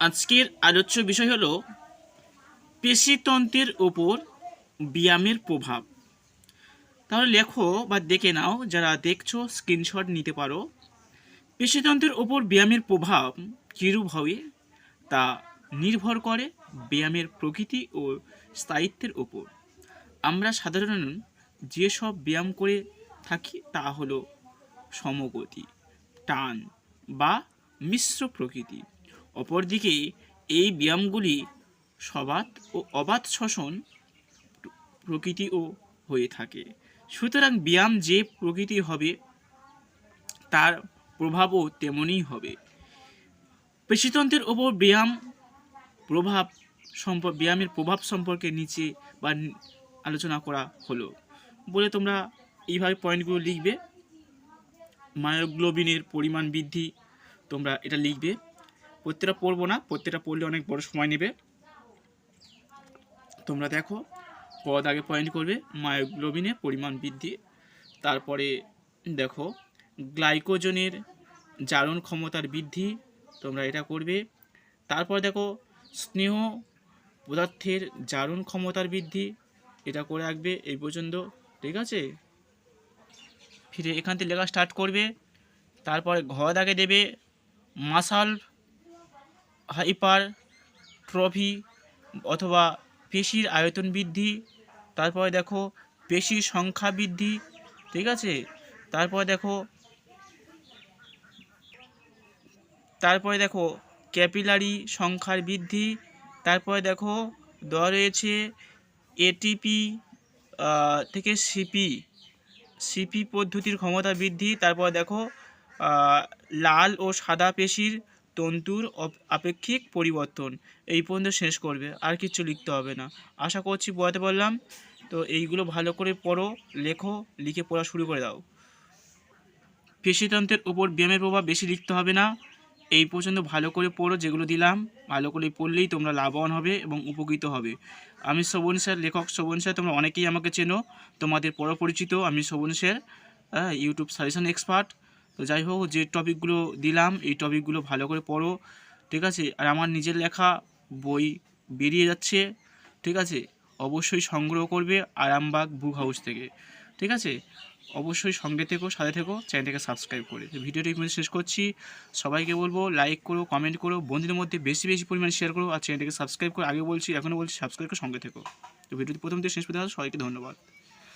আজকের আলোচ্য বিষয় হলো পেশিতন্ত্রের ওপর ব্যায়ামের প্রভাব। তাহলে লেখো বা দেখে নাও, যারা দেখছ স্ক্রিনশট নিতে পারো। পেশিতন্ত্রের ওপর ব্যায়ামের প্রভাব কীরূপ হবে? তা নির্ভর করে ব্যায়ামের প্রকৃতি ও স্থায়িত্বের ওপর আমরা সাধারণ যেসব ব্যায়াম করে থাকি, তা হলো সমগতি, টান বা মিশ্র প্রকৃতি। অপরদিকে এই ব্যায়ামগুলি সবাত ও অবাধ শ্বসন প্রকৃতিও হয়ে থাকে। সুতরাং ব্যায়াম যে প্রকৃতি হবে, তার প্রভাবও তেমনই হবে। পেশিতন্ত্রের ওপর ব্যায়াম প্রভাব সম্প ব্যায়ামের প্রভাব সম্পর্কে নিচে বা আলোচনা করা হলো। বলে তোমরা এইভাবে পয়েন্টগুলো লিখবে। মায়োগ্লোবিনের পরিমাণ বৃদ্ধি তোমরা এটা লিখবে। প্রত্যেকটা পড়ব না, প্রত্যেকটা পড়লে অনেক বড় সময় নেবে। তোমরা দেখো, পদ আগে পয়েন্ট করবে মায়োগ্লোবিনের পরিমাণ বৃদ্ধি, তারপরে দেখো গ্লাইকোজনের জারণ ক্ষমতার বৃদ্ধি, তোমরা এটা করবে। তারপর দেখো, স্নেহ পদার্থের জারণ ক্ষমতার বৃদ্ধি, এটা করে রাখবে এই পর্যন্ত, ঠিক আছে? ফিরে এখান থেকে লেখা স্টার্ট করবে, তারপরে ঘর দাগে দেবে মাসাল হাইপার ট্রফি অথবা পেশির আয়তন বৃদ্ধি, তারপরে দেখো পেশির সংখ্যা বৃদ্ধি, ঠিক আছে? তারপরে দেখো তারপরে দেখো ক্যাপিলারি সংখ্যার বৃদ্ধি, তারপরে দেখো দেওয়া রয়েছে এটিপি থেকে সিপি সিপি পদ্ধতির ক্ষমতা বৃদ্ধি, তারপর দেখো লাল ও সাদা পেশির তন্তুর আপেক্ষিক পরিবর্তন। এই পর্যন্ত শেষ করবে, আর কিছু লিখতে হবে না। আশা করছি বোঝাতে পারলাম। তো এইগুলো ভালো করে পড়ো, লেখো, লিখে পড়া শুরু করে দাও। পেশিতন্ত্রের উপর ব্যায়ামের প্রভাব বেশি লিখতে হবে না। এই পর্যন্ত ভালো করে পড়ো যেগুলো দিলাম। ভালো করে পড়লেই তোমরা লাভবান হবে এবং উপকৃত হবে। আমি শোভন স্যার, লেখক শোভন স্যার, তোমরা অনেকেই আমাকে চেনো। তোমাদের পর পরিচিত আমি Shobhan sir YouTube suggestion expert. তো যাই হোক, যে টপিকগুলো দিলাম, এই টপিকগুলো ভালো করে পড়ো, ঠিক আছে? আর আমার নিজের লেখা বই বেরিয়ে যাচ্ছে, ঠিক আছে? অবশ্যই সংগ্রহ করবে আরামবাগ বুক হাউস থেকে, ঠিক আছে? অবশ্যই সঙ্গে থেকো, সাথে থেকো, চ্যানেলটাকে সাবস্ক্রাইব করে ভিডিওটি এখানে শেষ করছি। সবাইকে বলব লাইক করো কমেন্ট করো, বন্ধুদের মধ্যে বেশি বেশি পরিমাণে শেয়ার করো, আর চ্যানেলটাকে সাবস্ক্রাইব করো আগে বলছি, এখনও বলছি সাবস্ক্রাইব করে সঙ্গে থেকো। তো ভিডিওটি প্রথম থেকে শেষ পর্যন্ত সবাইকে ধন্যবাদ।